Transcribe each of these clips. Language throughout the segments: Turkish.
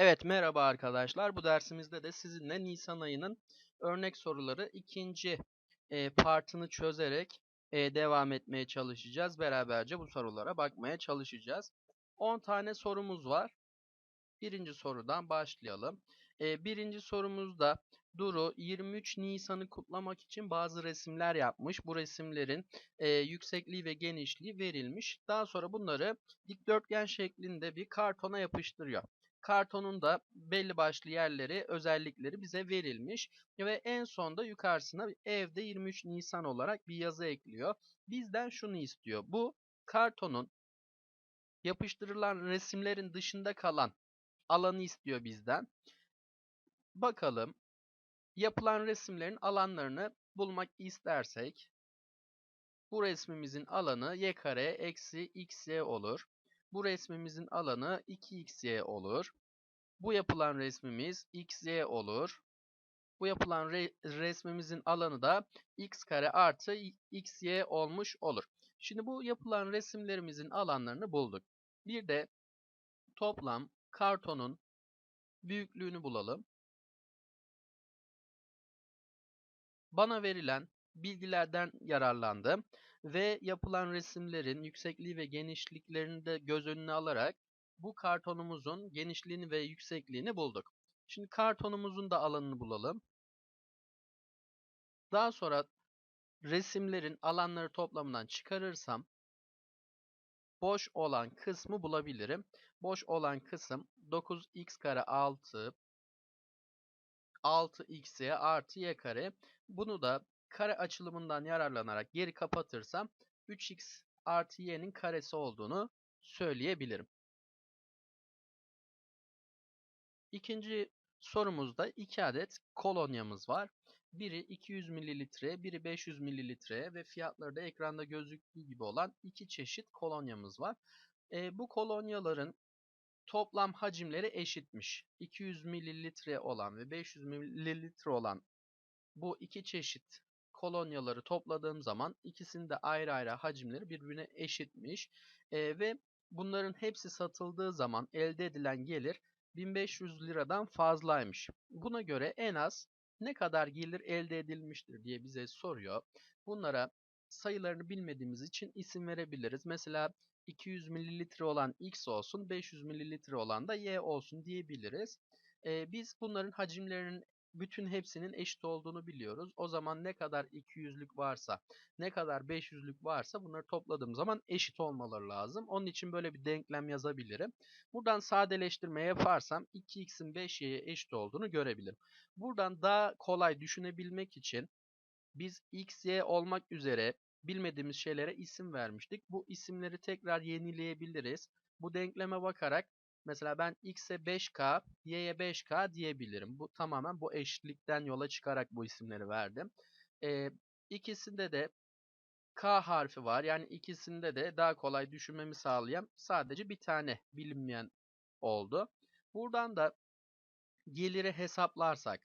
Evet, merhaba arkadaşlar. Bu dersimizde de sizinle Nisan ayının örnek soruları ikinci e, partını çözerek e, devam etmeye çalışacağız. Beraberce bu sorulara bakmaya çalışacağız. 10 tane sorumuz var. Birinci sorudan başlayalım. E, birinci sorumuzda Duru 23 Nisan'ı kutlamak için bazı resimler yapmış. Bu resimlerin e, yüksekliği ve genişliği verilmiş. Daha sonra bunları dikdörtgen şeklinde bir kartona yapıştırıyor. Kartonun da belli başlı yerleri, özellikleri bize verilmiş. Ve en sonda yukarısına evde 23 Nisan olarak bir yazı ekliyor. Bizden şunu istiyor. Bu kartonun yapıştırılan resimlerin dışında kalan alanı istiyor bizden. Bakalım yapılan resimlerin alanlarını bulmak istersek bu resmimizin alanı y kare eksi xy olur. Bu resmimizin alanı 2xy olur. Bu yapılan resmimiz xy olur. Bu yapılan re resmimizin alanı da x kare artı xy olmuş olur. Şimdi bu yapılan resimlerimizin alanlarını bulduk. Bir de toplam kartonun büyüklüğünü bulalım. Bana verilen bilgilerden yararlandım ve yapılan resimlerin yüksekliği ve genişliklerini de göz önüne alarak bu kartonumuzun genişliğini ve yüksekliğini bulduk. Şimdi kartonumuzun da alanını bulalım. Daha sonra resimlerin alanları toplamından çıkarırsam boş olan kısmı bulabilirim. Boş olan kısım 9x kare 6 6x'ye artı y kare. Bunu da kare açılımından yararlanarak geri kapatırsam 3x artı y'nin karesi olduğunu söyleyebilirim. İkinci sorumuzda iki adet kolonyamız var. Biri 200 mililitre, biri 500 mililitre ve fiyatları da ekranda gözüktüğü gibi olan iki çeşit kolonyamız var. E, bu kolonyaların toplam hacimleri eşitmiş. 200 mililitre olan ve 500 mililitre olan bu iki çeşit kolonyaları topladığım zaman ikisinin de ayrı ayrı hacimleri birbirine eşitmiş. E, ve bunların hepsi satıldığı zaman elde edilen gelir 1500 liradan fazlaymış. Buna göre en az ne kadar gelir elde edilmiştir diye bize soruyor. Bunlara sayılarını bilmediğimiz için isim verebiliriz. Mesela 200 mililitre olan X olsun, 500 mililitre olan da Y olsun diyebiliriz. Ee, biz bunların hacimlerinin bütün hepsinin eşit olduğunu biliyoruz. O zaman ne kadar 200'lük varsa, ne kadar 500'lük varsa bunları topladığım zaman eşit olmaları lazım. Onun için böyle bir denklem yazabilirim. Buradan sadeleştirme yaparsam 2x'in 5y'ye eşit olduğunu görebilirim. Buradan daha kolay düşünebilmek için biz x, y olmak üzere bilmediğimiz şeylere isim vermiştik. Bu isimleri tekrar yenileyebiliriz. Bu denkleme bakarak Mesela ben x'e 5k, y'ye 5k diyebilirim. Bu tamamen bu eşitlikten yola çıkarak bu isimleri verdim. Ee, ikisinde de k harfi var. Yani ikisinde de daha kolay düşünmemi sağlayan sadece bir tane bilinmeyen oldu. Buradan da geliri hesaplarsak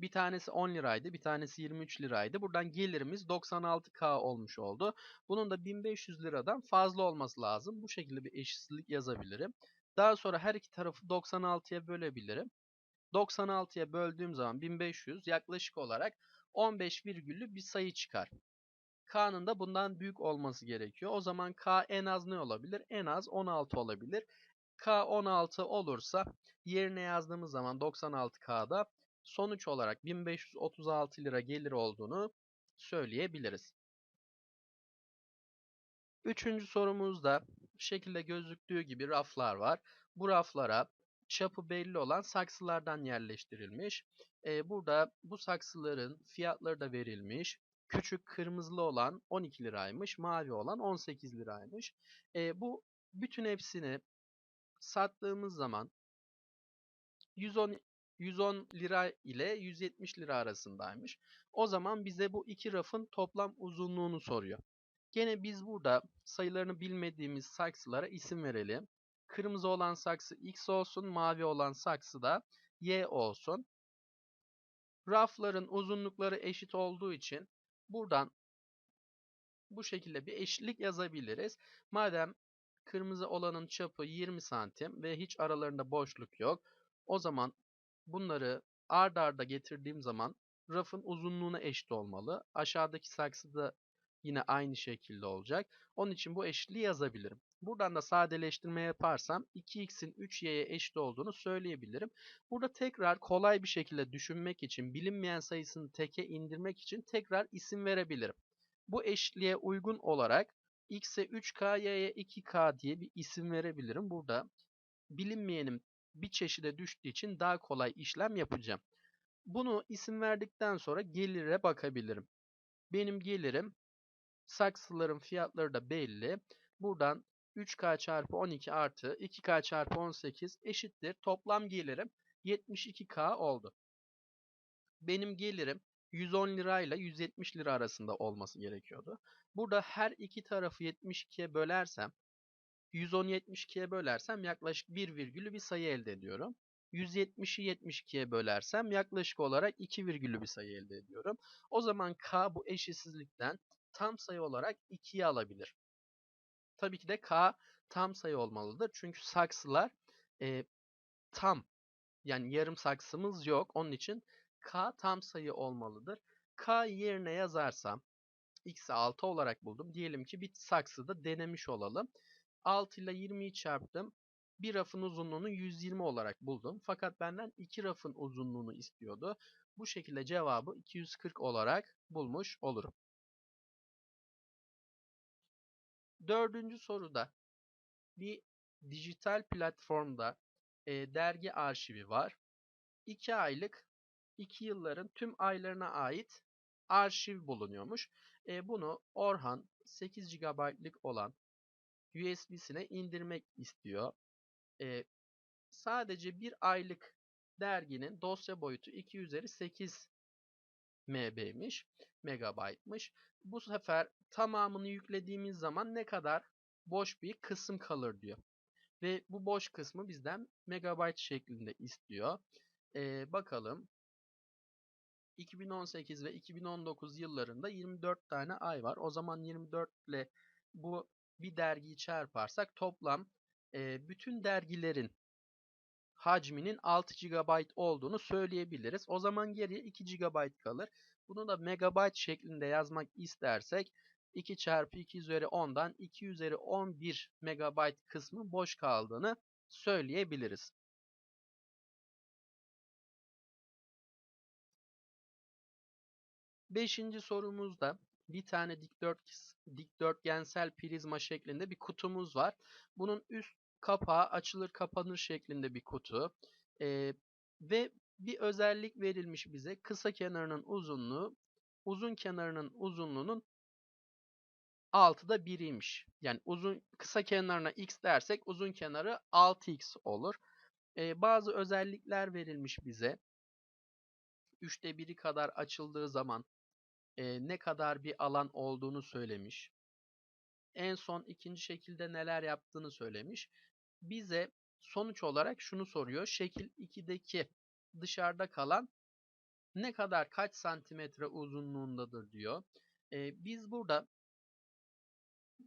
bir tanesi 10 liraydı, bir tanesi 23 liraydı. Buradan gelirimiz 96K olmuş oldu. Bunun da 1500 liradan fazla olması lazım. Bu şekilde bir eşitsizlik yazabilirim. Daha sonra her iki tarafı 96'ya bölebilirim. 96'ya böldüğüm zaman 1500 yaklaşık olarak 15 virgüllü bir sayı çıkar. K'nın da bundan büyük olması gerekiyor. O zaman K en az ne olabilir? En az 16 olabilir. K 16 olursa yerine yazdığımız zaman 96K'da sonuç olarak 1536 lira gelir olduğunu söyleyebiliriz. Üçüncü sorumuzda şekilde gözüktüğü gibi raflar var. Bu raflara çapı belli olan saksılardan yerleştirilmiş. Ee, burada bu saksıların fiyatları da verilmiş. Küçük kırmızılı olan 12 liraymış, mavi olan 18 liraymış. Ee, bu bütün hepsini sattığımız zaman 110 110 lira ile 170 lira arasındaymış. O zaman bize bu iki rafın toplam uzunluğunu soruyor. Gene biz burada sayılarını bilmediğimiz saksılara isim verelim. Kırmızı olan saksı X olsun, mavi olan saksı da Y olsun. Rafların uzunlukları eşit olduğu için buradan bu şekilde bir eşitlik yazabiliriz. Madem kırmızı olanın çapı 20 santim ve hiç aralarında boşluk yok. O zaman bunları ard arda getirdiğim zaman rafın uzunluğuna eşit olmalı. Aşağıdaki saksı da yine aynı şekilde olacak. Onun için bu eşitliği yazabilirim. Buradan da sadeleştirme yaparsam 2x'in 3y'ye eşit olduğunu söyleyebilirim. Burada tekrar kolay bir şekilde düşünmek için, bilinmeyen sayısını teke indirmek için tekrar isim verebilirim. Bu eşitliğe uygun olarak x'e 3k, y'ye 2k diye bir isim verebilirim. Burada bilinmeyenim bir çeşide düştüğü için daha kolay işlem yapacağım. Bunu isim verdikten sonra gelire bakabilirim. Benim gelirim saksıların fiyatları da belli. Buradan 3K çarpı 12 artı 2K çarpı 18 eşittir. Toplam gelirim 72K oldu. Benim gelirim 110 lirayla 170 lira arasında olması gerekiyordu. Burada her iki tarafı 72'ye bölersem 110'u 72'ye bölersem yaklaşık 1 virgülü bir sayı elde ediyorum. 170'i 72'ye bölersem yaklaşık olarak 2 virgülü bir sayı elde ediyorum. O zaman K bu eşitsizlikten tam sayı olarak 2'yi alabilir. Tabii ki de K tam sayı olmalıdır. Çünkü saksılar e, tam yani yarım saksımız yok. Onun için K tam sayı olmalıdır. K yerine yazarsam x'i 6 olarak buldum. Diyelim ki bir saksıda denemiş olalım. 6 ile 20'yi çarptım. Bir rafın uzunluğunu 120 olarak buldum. Fakat benden iki rafın uzunluğunu istiyordu. Bu şekilde cevabı 240 olarak bulmuş olurum. Dördüncü soruda bir dijital platformda e, dergi arşivi var. 2 aylık 2 yılların tüm aylarına ait arşiv bulunuyormuş. E, bunu Orhan 8 GB'lık olan USB'sine indirmek istiyor. E, sadece bir aylık derginin dosya boyutu 2 üzeri 8 MB'miş, megabaytmış. Bu sefer tamamını yüklediğimiz zaman ne kadar boş bir kısım kalır diyor. Ve bu boş kısmı bizden megabayt şeklinde istiyor. Ee, bakalım. 2018 ve 2019 yıllarında 24 tane ay var. O zaman 24 ile bu bir dergiyi çarparsak toplam e, bütün dergilerin hacminin 6 GB olduğunu söyleyebiliriz. O zaman geriye 2 GB kalır. Bunu da megabayt şeklinde yazmak istersek 2 çarpı 2 üzeri 10'dan 2 üzeri 11 megabayt kısmı boş kaldığını söyleyebiliriz. Beşinci sorumuzda bir tane dikdört, dikdörtgensel prizma şeklinde bir kutumuz var. Bunun üst kapağı açılır kapanır şeklinde bir kutu. Ee, ve bir özellik verilmiş bize. Kısa kenarının uzunluğu uzun kenarının uzunluğunun 6'da 1'iymiş. Yani uzun kısa kenarına x dersek uzun kenarı 6x olur. Ee, bazı özellikler verilmiş bize. 3'te 1'i kadar açıldığı zaman e, ne kadar bir alan olduğunu söylemiş. En son ikinci şekilde neler yaptığını söylemiş. Bize sonuç olarak şunu soruyor. Şekil 2'deki dışarıda kalan ne kadar kaç santimetre uzunluğundadır diyor. Ee, biz burada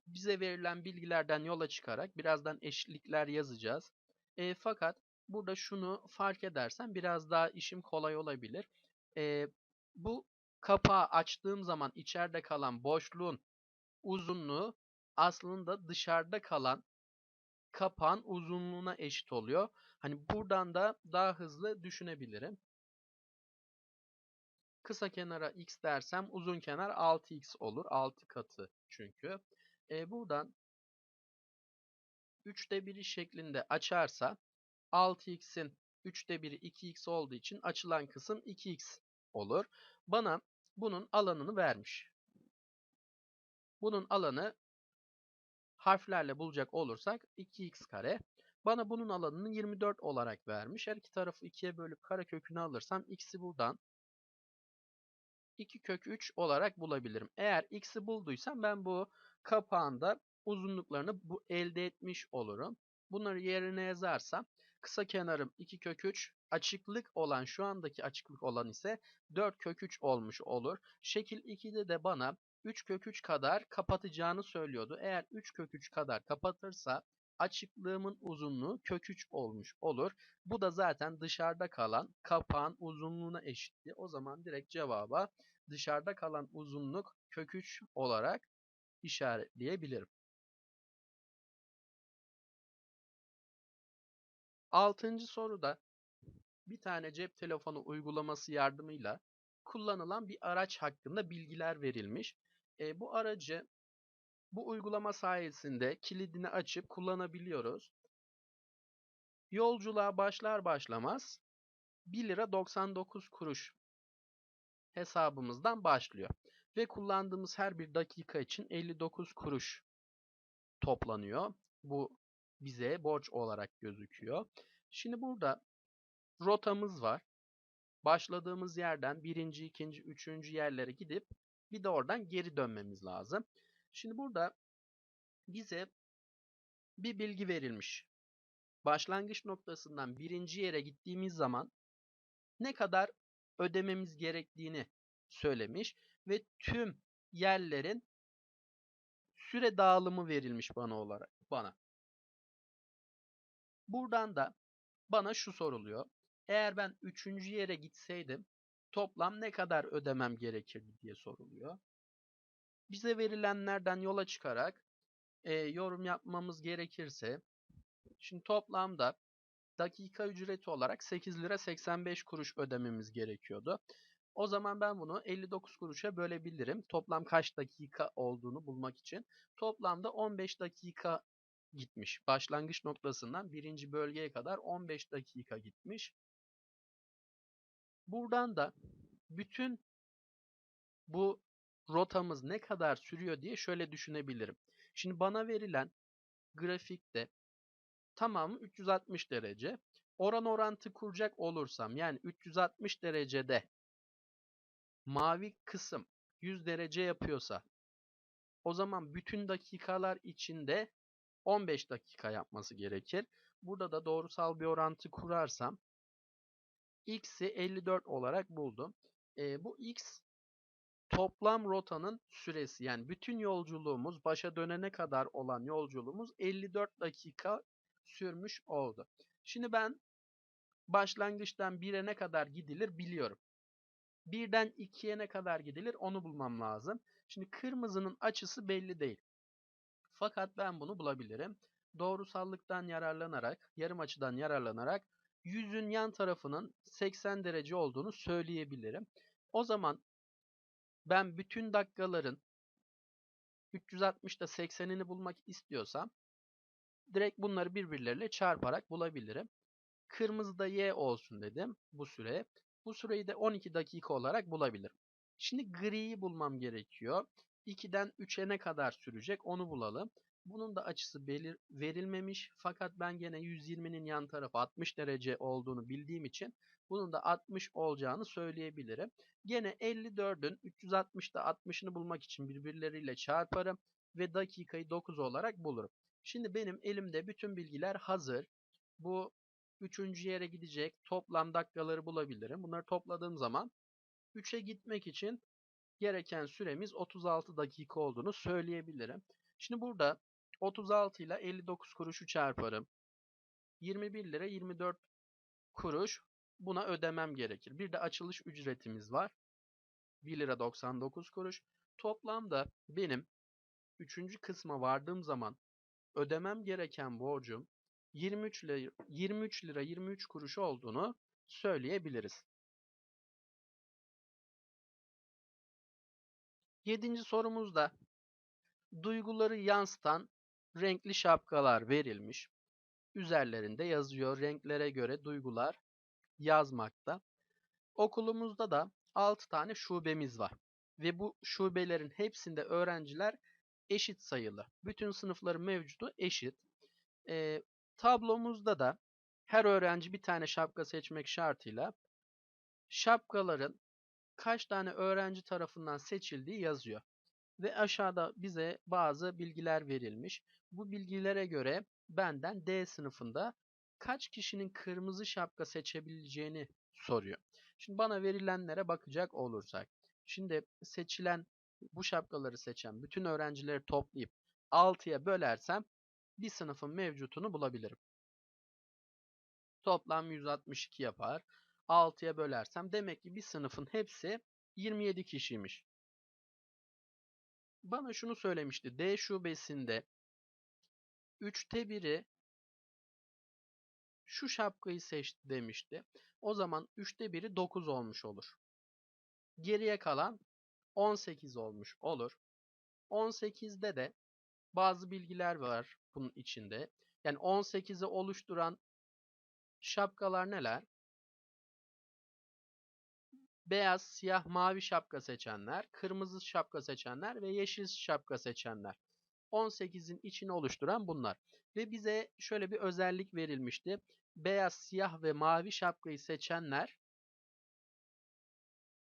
bize verilen bilgilerden yola çıkarak birazdan eşitlikler yazacağız. E, fakat burada şunu fark edersen biraz daha işim kolay olabilir. E, bu kapağı açtığım zaman içeride kalan boşluğun uzunluğu aslında dışarıda kalan kapağın uzunluğuna eşit oluyor. Hani buradan da daha hızlı düşünebilirim. Kısa kenara x dersem uzun kenar 6x olur. 6 katı çünkü. E, buradan 3'te 1'i şeklinde açarsa 6x'in 3'te 1'i 2x olduğu için açılan kısım 2x olur. Bana bunun alanını vermiş. Bunun alanı harflerle bulacak olursak 2x kare. Bana bunun alanını 24 olarak vermiş. Her iki tarafı 2'ye bölüp kare kökünü alırsam x'i buradan 2 kök 3 olarak bulabilirim. Eğer x'i bulduysam ben bu kapağında uzunluklarını bu elde etmiş olurum. Bunları yerine yazarsam kısa kenarım 2 kök 3, açıklık olan şu andaki açıklık olan ise 4 kök 3 olmuş olur. Şekil 2'de de bana 3 kök 3 kadar kapatacağını söylüyordu. Eğer 3 kök 3 kadar kapatırsa açıklığımın uzunluğu kök 3 olmuş olur. Bu da zaten dışarıda kalan kapağın uzunluğuna eşitti. O zaman direkt cevaba dışarıda kalan uzunluk kök 3 olarak işaretleyebilirim. Altıncı soruda bir tane cep telefonu uygulaması yardımıyla kullanılan bir araç hakkında bilgiler verilmiş. E, bu aracı bu uygulama sayesinde kilidini açıp kullanabiliyoruz. Yolculuğa başlar başlamaz 1 lira 99 kuruş hesabımızdan başlıyor. Ve kullandığımız her bir dakika için 59 kuruş toplanıyor. Bu bize borç olarak gözüküyor. Şimdi burada rotamız var. Başladığımız yerden birinci, ikinci, üçüncü yerlere gidip bir de oradan geri dönmemiz lazım. Şimdi burada bize bir bilgi verilmiş. Başlangıç noktasından birinci yere gittiğimiz zaman ne kadar ödememiz gerektiğini söylemiş ve tüm yerlerin süre dağılımı verilmiş bana olarak bana. Buradan da bana şu soruluyor. Eğer ben üçüncü yere gitseydim toplam ne kadar ödemem gerekirdi diye soruluyor. Bize verilenlerden yola çıkarak e, yorum yapmamız gerekirse şimdi toplamda dakika ücreti olarak 8 lira 85 kuruş ödememiz gerekiyordu. O zaman ben bunu 59 kuruşa bölebilirim. Toplam kaç dakika olduğunu bulmak için. Toplamda 15 dakika gitmiş. Başlangıç noktasından birinci bölgeye kadar 15 dakika gitmiş. Buradan da bütün bu rotamız ne kadar sürüyor diye şöyle düşünebilirim. Şimdi bana verilen grafikte tamamı 360 derece. Oran orantı kuracak olursam yani 360 derecede mavi kısım 100 derece yapıyorsa o zaman bütün dakikalar içinde 15 dakika yapması gerekir. Burada da doğrusal bir orantı kurarsam x'i 54 olarak buldum. E, bu x toplam rotanın süresi yani bütün yolculuğumuz başa dönene kadar olan yolculuğumuz 54 dakika sürmüş oldu. Şimdi ben başlangıçtan 1'e ne kadar gidilir biliyorum. 1'den 2'ye ne kadar gidilir onu bulmam lazım. Şimdi kırmızının açısı belli değil. Fakat ben bunu bulabilirim. Doğrusallıktan yararlanarak, yarım açıdan yararlanarak yüzün yan tarafının 80 derece olduğunu söyleyebilirim. O zaman ben bütün dakikaların 360'da 80'ini bulmak istiyorsam direkt bunları birbirleriyle çarparak bulabilirim. Kırmızıda y olsun dedim bu süre. Bu süreyi de 12 dakika olarak bulabilirim. Şimdi griyi bulmam gerekiyor. 2'den 3'e ne kadar sürecek onu bulalım. Bunun da açısı belir verilmemiş fakat ben gene 120'nin yan tarafı 60 derece olduğunu bildiğim için bunun da 60 olacağını söyleyebilirim. Gene 54'ün 360'da 60'ını bulmak için birbirleriyle çarparım ve dakikayı 9 olarak bulurum. Şimdi benim elimde bütün bilgiler hazır. Bu üçüncü yere gidecek toplam dakikaları bulabilirim. Bunları topladığım zaman 3'e gitmek için gereken süremiz 36 dakika olduğunu söyleyebilirim. Şimdi burada 36 ile 59 kuruşu çarparım. 21 lira 24 kuruş buna ödemem gerekir. Bir de açılış ücretimiz var. 1 lira 99 kuruş. Toplamda benim 3. kısma vardığım zaman ödemem gereken borcum 23 lira 23 lira 23 kuruş olduğunu söyleyebiliriz. Yedinci sorumuzda duyguları yansıtan renkli şapkalar verilmiş. Üzerlerinde yazıyor renklere göre duygular yazmakta. Okulumuzda da 6 tane şubemiz var. Ve bu şubelerin hepsinde öğrenciler eşit sayılı. Bütün sınıfların mevcudu eşit. E, tablomuzda da her öğrenci bir tane şapka seçmek şartıyla şapkaların kaç tane öğrenci tarafından seçildiği yazıyor. Ve aşağıda bize bazı bilgiler verilmiş. Bu bilgilere göre benden D sınıfında kaç kişinin kırmızı şapka seçebileceğini soruyor. Şimdi bana verilenlere bakacak olursak. Şimdi seçilen bu şapkaları seçen bütün öğrencileri toplayıp 6'ya bölersem bir sınıfın mevcutunu bulabilirim. Toplam 162 yapar. 6'ya bölersem demek ki bir sınıfın hepsi 27 kişiymiş. Bana şunu söylemişti. D şubesinde 3'te 1'i şu şapkayı seçti demişti. O zaman 3'te 1'i 9 olmuş olur. Geriye kalan 18 olmuş olur. 18'de de bazı bilgiler var bunun içinde. Yani 18'i oluşturan şapkalar neler? Beyaz, siyah, mavi şapka seçenler, kırmızı şapka seçenler ve yeşil şapka seçenler. 18'in içini oluşturan bunlar. Ve bize şöyle bir özellik verilmişti. Beyaz, siyah ve mavi şapkayı seçenler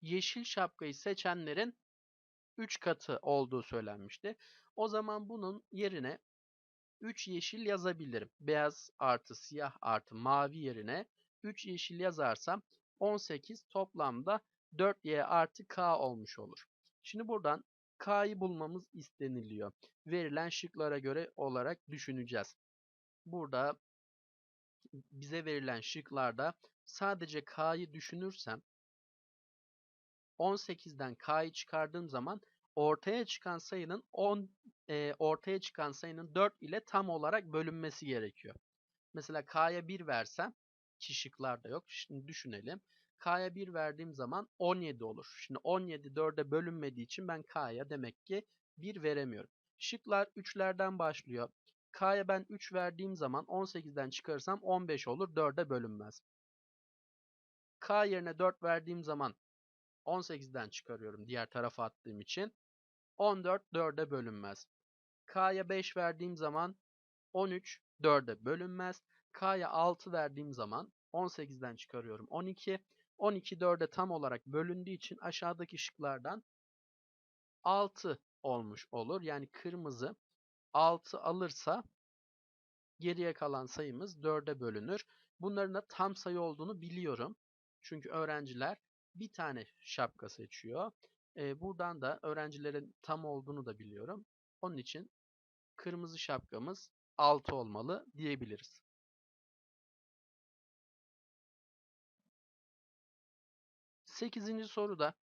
yeşil şapkayı seçenlerin 3 katı olduğu söylenmişti. O zaman bunun yerine 3 yeşil yazabilirim. Beyaz artı siyah artı mavi yerine 3 yeşil yazarsam 18 toplamda 4y artı k olmuş olur. Şimdi buradan k'yı bulmamız isteniliyor. Verilen şıklara göre olarak düşüneceğiz. Burada bize verilen şıklarda sadece k'yı düşünürsem 18'den k'yı çıkardığım zaman ortaya çıkan sayının 10 e, ortaya çıkan sayının 4 ile tam olarak bölünmesi gerekiyor. Mesela k'ya 1 versem ki şıklarda yok. Şimdi düşünelim. K'ya 1 verdiğim zaman 17 olur. Şimdi 17 4'e bölünmediği için ben K'ya demek ki 1 veremiyorum. Şıklar 3'lerden başlıyor. K'ya ben 3 verdiğim zaman 18'den çıkarırsam 15 olur. 4'e bölünmez. K yerine 4 verdiğim zaman 18'den çıkarıyorum diğer tarafa attığım için. 14 4'e bölünmez. K'ya 5 verdiğim zaman 13 4'e bölünmez. K'ya 6 verdiğim zaman 18'den çıkarıyorum 12. 12 4'e tam olarak bölündüğü için aşağıdaki şıklardan 6 olmuş olur. Yani kırmızı 6 alırsa geriye kalan sayımız 4'e bölünür. Bunların da tam sayı olduğunu biliyorum. Çünkü öğrenciler bir tane şapka seçiyor. Ee, buradan da öğrencilerin tam olduğunu da biliyorum. Onun için kırmızı şapkamız 6 olmalı diyebiliriz. Sekizinci soruda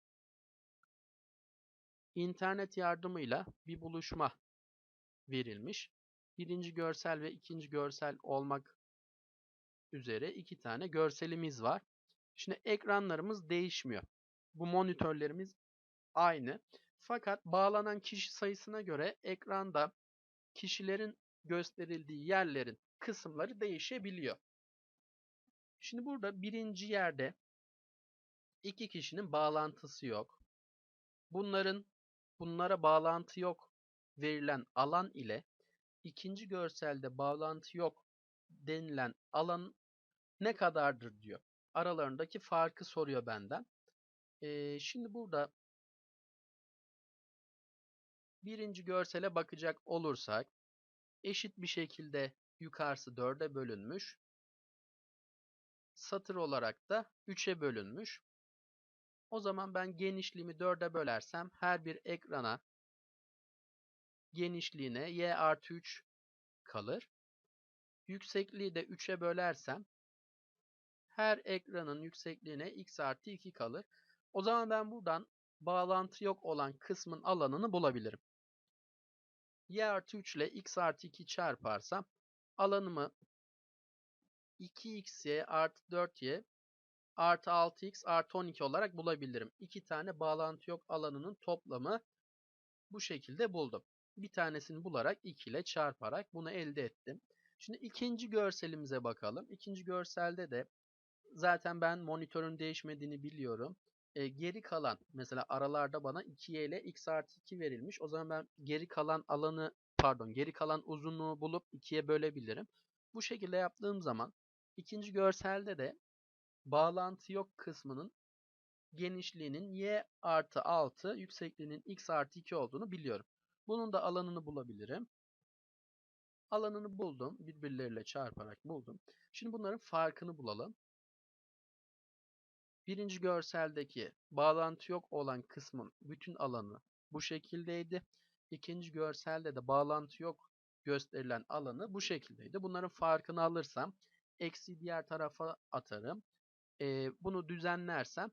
internet yardımıyla bir buluşma verilmiş. Birinci görsel ve ikinci görsel olmak üzere iki tane görselimiz var. Şimdi ekranlarımız değişmiyor. Bu monitörlerimiz aynı. Fakat bağlanan kişi sayısına göre ekranda kişilerin gösterildiği yerlerin kısımları değişebiliyor. Şimdi burada birinci yerde iki kişinin bağlantısı yok. Bunların bunlara bağlantı yok verilen alan ile ikinci görselde bağlantı yok denilen alan ne kadardır diyor. Aralarındaki farkı soruyor benden. Ee, şimdi burada birinci görsele bakacak olursak eşit bir şekilde yukarısı 4'e bölünmüş. Satır olarak da 3'e bölünmüş. O zaman ben genişliğimi 4'e bölersem her bir ekrana genişliğine y artı 3 kalır. Yüksekliği de 3'e bölersem her ekranın yüksekliğine x artı 2 kalır. O zaman ben buradan bağlantı yok olan kısmın alanını bulabilirim. y artı 3 ile x artı 2 çarparsam alanımı 2xy artı 4y artı 6x artı 12 olarak bulabilirim. İki tane bağlantı yok alanının toplamı bu şekilde buldum. Bir tanesini bularak 2 ile çarparak bunu elde ettim. Şimdi ikinci görselimize bakalım. İkinci görselde de zaten ben monitörün değişmediğini biliyorum. E, geri kalan mesela aralarda bana 2y ile x artı 2 verilmiş. O zaman ben geri kalan alanı pardon geri kalan uzunluğu bulup 2'ye bölebilirim. Bu şekilde yaptığım zaman ikinci görselde de bağlantı yok kısmının genişliğinin y artı 6, yüksekliğinin x artı 2 olduğunu biliyorum. Bunun da alanını bulabilirim. Alanını buldum. Birbirleriyle çarparak buldum. Şimdi bunların farkını bulalım. Birinci görseldeki bağlantı yok olan kısmın bütün alanı bu şekildeydi. İkinci görselde de bağlantı yok gösterilen alanı bu şekildeydi. Bunların farkını alırsam eksi diğer tarafa atarım. Ee, bunu düzenlersem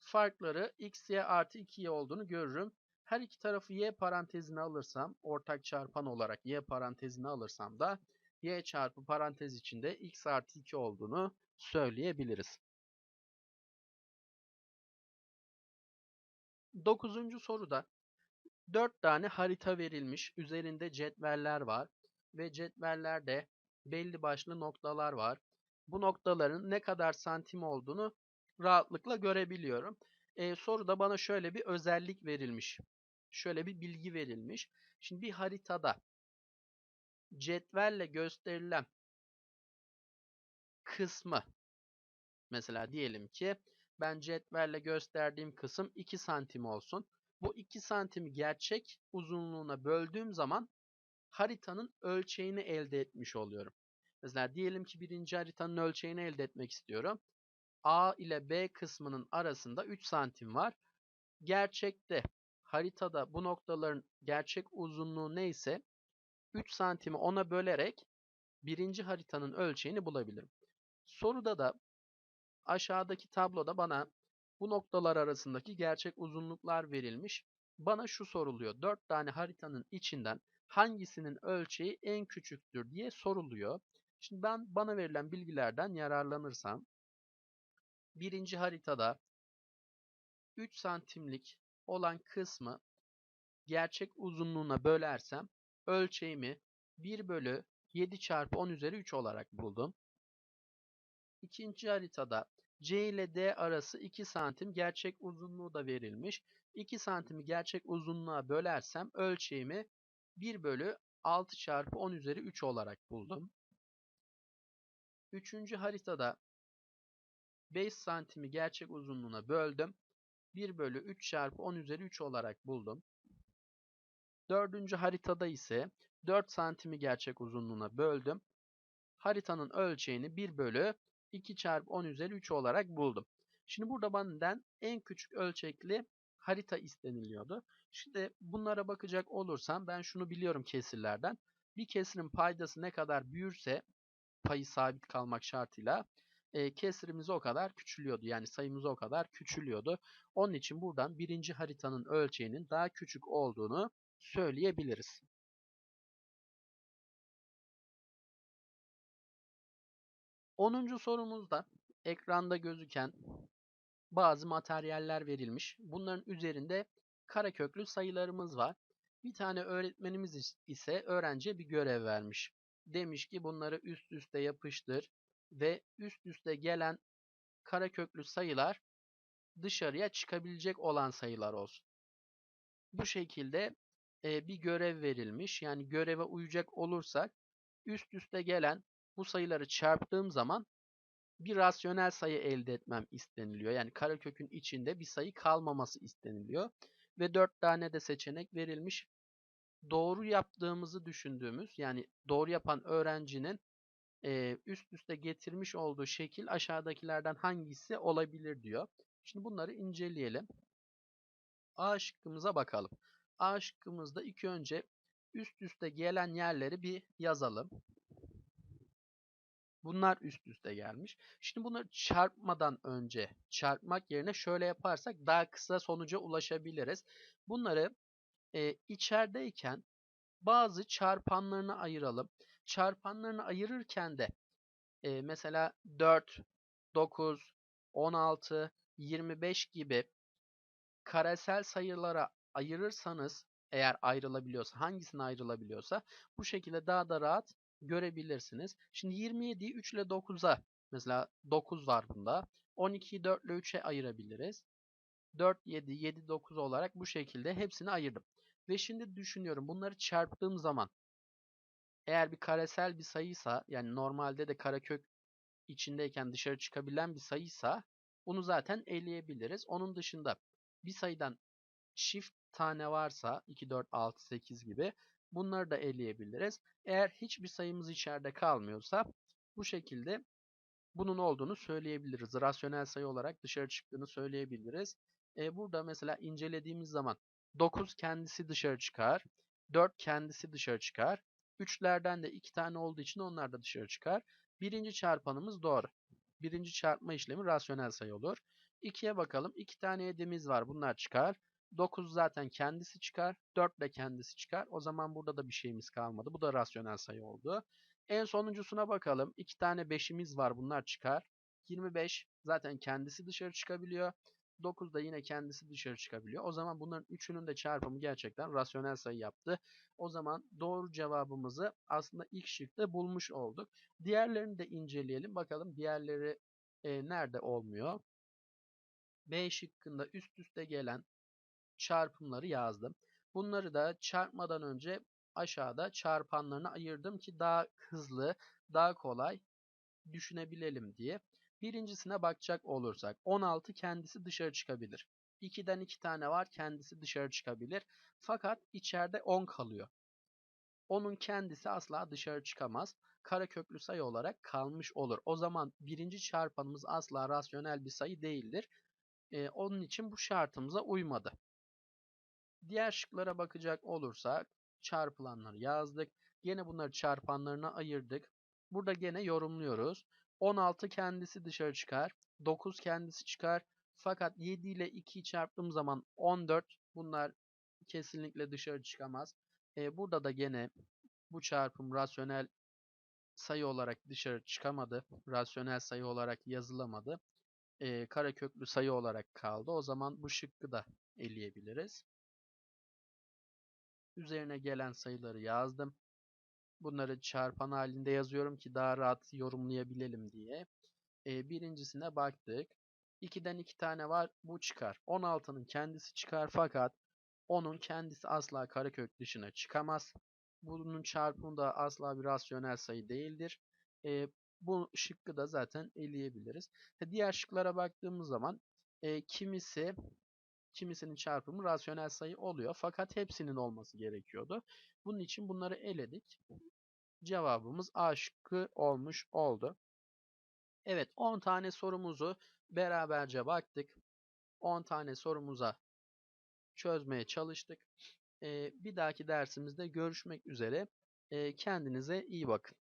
farkları x, y artı 2y olduğunu görürüm. Her iki tarafı y parantezine alırsam, ortak çarpan olarak y parantezine alırsam da y çarpı parantez içinde x artı 2 olduğunu söyleyebiliriz. Dokuzuncu soruda 4 tane harita verilmiş. Üzerinde cetveller var ve cetvellerde belli başlı noktalar var. Bu noktaların ne kadar santim olduğunu rahatlıkla görebiliyorum. Ee, soruda bana şöyle bir özellik verilmiş. Şöyle bir bilgi verilmiş. Şimdi bir haritada cetvelle gösterilen kısmı mesela diyelim ki ben cetvelle gösterdiğim kısım 2 santim olsun. Bu 2 santimi gerçek uzunluğuna böldüğüm zaman haritanın ölçeğini elde etmiş oluyorum. Mesela diyelim ki birinci haritanın ölçeğini elde etmek istiyorum. A ile B kısmının arasında 3 santim var. Gerçekte haritada bu noktaların gerçek uzunluğu neyse 3 santimi ona bölerek birinci haritanın ölçeğini bulabilirim. Soruda da aşağıdaki tabloda bana bu noktalar arasındaki gerçek uzunluklar verilmiş. Bana şu soruluyor. 4 tane haritanın içinden hangisinin ölçeği en küçüktür diye soruluyor. Şimdi ben bana verilen bilgilerden yararlanırsam birinci haritada 3 santimlik olan kısmı gerçek uzunluğuna bölersem ölçeğimi 1 bölü 7 çarpı 10 üzeri 3 olarak buldum. İkinci haritada C ile D arası 2 santim gerçek uzunluğu da verilmiş. 2 santimi gerçek uzunluğa bölersem ölçeğimi 1 bölü 6 çarpı 10 üzeri 3 olarak buldum. Üçüncü haritada 5 santimi gerçek uzunluğuna böldüm. 1 bölü 3 çarpı 10 üzeri 3 olarak buldum. Dördüncü haritada ise 4 santimi gerçek uzunluğuna böldüm. Haritanın ölçeğini 1 bölü 2 çarpı 10 üzeri 3 olarak buldum. Şimdi burada benden en küçük ölçekli harita isteniliyordu. Şimdi bunlara bakacak olursam ben şunu biliyorum kesirlerden. Bir kesirin paydası ne kadar büyürse payı sabit kalmak şartıyla e, kesirimiz o kadar küçülüyordu. Yani sayımız o kadar küçülüyordu. Onun için buradan birinci haritanın ölçeğinin daha küçük olduğunu söyleyebiliriz. Onuncu sorumuzda ekranda gözüken bazı materyaller verilmiş. Bunların üzerinde kareköklü sayılarımız var. Bir tane öğretmenimiz ise öğrenciye bir görev vermiş. Demiş ki bunları üst üste yapıştır ve üst üste gelen kareköklü sayılar dışarıya çıkabilecek olan sayılar olsun. Bu şekilde e, bir görev verilmiş. Yani göreve uyacak olursak üst üste gelen bu sayıları çarptığım zaman bir rasyonel sayı elde etmem isteniliyor. Yani karekökün içinde bir sayı kalmaması isteniliyor. Ve 4 tane de seçenek verilmiş. Doğru yaptığımızı düşündüğümüz yani doğru yapan öğrencinin e, üst üste getirmiş olduğu şekil aşağıdakilerden hangisi olabilir diyor. Şimdi bunları inceleyelim. A şıkkımıza bakalım. A şıkkımızda ilk önce üst üste gelen yerleri bir yazalım. Bunlar üst üste gelmiş. Şimdi bunları çarpmadan önce çarpmak yerine şöyle yaparsak daha kısa sonuca ulaşabiliriz. Bunları e, içerideyken bazı çarpanlarını ayıralım. Çarpanlarını ayırırken de e, mesela 4, 9, 16, 25 gibi karesel sayılara ayırırsanız eğer ayrılabiliyorsa, hangisine ayrılabiliyorsa bu şekilde daha da rahat görebilirsiniz. Şimdi 27'yi 3 ile 9'a mesela 9 var bunda. 12'yi 4 ile 3'e ayırabiliriz. 4, 7, 7, 9 olarak bu şekilde hepsini ayırdım. Ve şimdi düşünüyorum bunları çarptığım zaman eğer bir karesel bir sayıysa yani normalde de karekök içindeyken dışarı çıkabilen bir sayıysa bunu zaten eleyebiliriz. Onun dışında bir sayıdan çift tane varsa 2, 4, 6, 8 gibi bunları da eleyebiliriz. Eğer hiçbir sayımız içeride kalmıyorsa bu şekilde bunun olduğunu söyleyebiliriz. Rasyonel sayı olarak dışarı çıktığını söyleyebiliriz. E, burada mesela incelediğimiz zaman 9 kendisi dışarı çıkar. 4 kendisi dışarı çıkar. 3'lerden de 2 tane olduğu için onlar da dışarı çıkar. Birinci çarpanımız doğru. Birinci çarpma işlemi rasyonel sayı olur. 2'ye bakalım. 2 tane 7'miz var. Bunlar çıkar. 9 zaten kendisi çıkar. 4 de kendisi çıkar. O zaman burada da bir şeyimiz kalmadı. Bu da rasyonel sayı oldu. En sonuncusuna bakalım. 2 tane 5'imiz var. Bunlar çıkar. 25 zaten kendisi dışarı çıkabiliyor. 9 da yine kendisi dışarı çıkabiliyor. O zaman bunların üçünün de çarpımı gerçekten rasyonel sayı yaptı. O zaman doğru cevabımızı aslında ilk şıkta bulmuş olduk. Diğerlerini de inceleyelim. Bakalım diğerleri e, nerede olmuyor. B şıkkında üst üste gelen çarpımları yazdım. Bunları da çarpmadan önce aşağıda çarpanlarını ayırdım ki daha hızlı, daha kolay düşünebilelim diye. Birincisine bakacak olursak 16 kendisi dışarı çıkabilir. 2'den 2 tane var kendisi dışarı çıkabilir. Fakat içeride 10 kalıyor. Onun kendisi asla dışarı çıkamaz. Kareköklü sayı olarak kalmış olur. O zaman birinci çarpanımız asla rasyonel bir sayı değildir. Ee, onun için bu şartımıza uymadı. Diğer şıklara bakacak olursak çarpılanları yazdık. Yine bunları çarpanlarına ayırdık. Burada gene yorumluyoruz. 16 kendisi dışarı çıkar. 9 kendisi çıkar. Fakat 7 ile 2'yi çarptığım zaman 14. Bunlar kesinlikle dışarı çıkamaz. E, burada da gene bu çarpım rasyonel sayı olarak dışarı çıkamadı. Rasyonel sayı olarak yazılamadı. E, kareköklü sayı olarak kaldı. O zaman bu şıkkı da eleyebiliriz. Üzerine gelen sayıları yazdım. Bunları çarpan halinde yazıyorum ki daha rahat yorumlayabilelim diye. E, birincisine baktık. 2'den 2 tane var. Bu çıkar. 16'nın kendisi çıkar fakat onun kendisi asla karekök dışına çıkamaz. Bunun çarpımı da asla bir rasyonel sayı değildir. E, bu şıkkı da zaten eleyebiliriz. Diğer şıklara baktığımız zaman e, kimisi kimisinin çarpımı rasyonel sayı oluyor. Fakat hepsinin olması gerekiyordu. Bunun için bunları eledik. Cevabımız A şıkkı olmuş oldu. Evet 10 tane sorumuzu beraberce baktık. 10 tane sorumuza çözmeye çalıştık. Bir dahaki dersimizde görüşmek üzere. Kendinize iyi bakın.